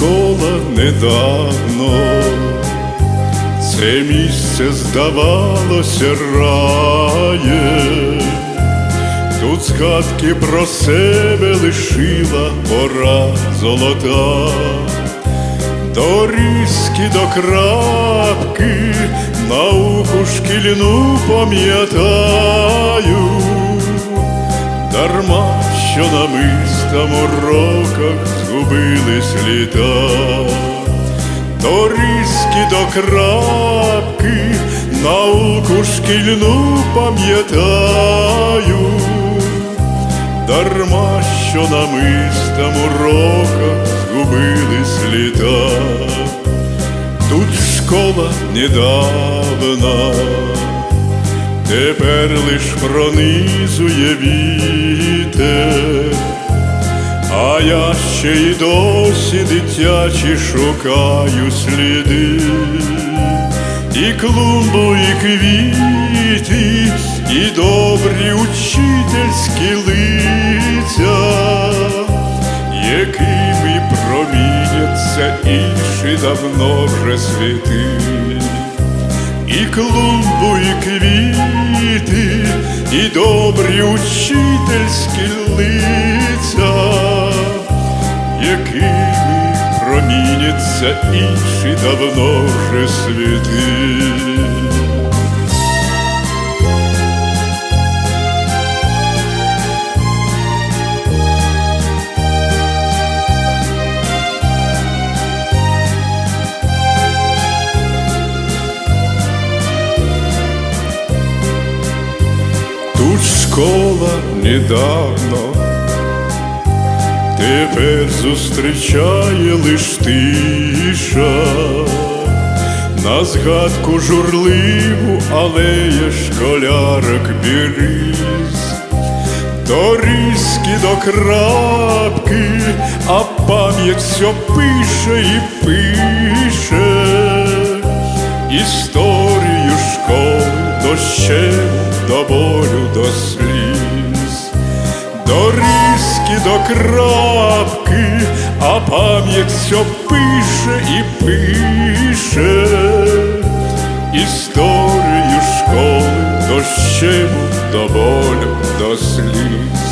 школа недавно, це місце здавалося рає, тут згадки про себе лишила пора золота, дорізки до крапки, науку шкільну пам'ятаю, дарма що на мистам уроках згубились літа, дорізки до крапки, науку шкільну пам'ятаю, дарма що на мистам уроках згубились літа, тут школа недавна. Тепер лиш пронизує вітер, а я ще й досі дитячі шукаю сліди, і клумбу, і квіти, і добрі учительські лиця, якими проміняться інші давно вже світи. І клумбу, і квіти, і добрі учительські лиця, якими проміняться інші давно вже світи. Тут школа недавно, тепер зустрічає лиш тиша, на згадку журливу алея школярок біріз, дорізки до крапки, а пам'ять все пише і пише. Історію школи дощем до болю до сліз, дорізки до крапки, а пам'ять все пише і пише історію школи дощем до болю до сліз.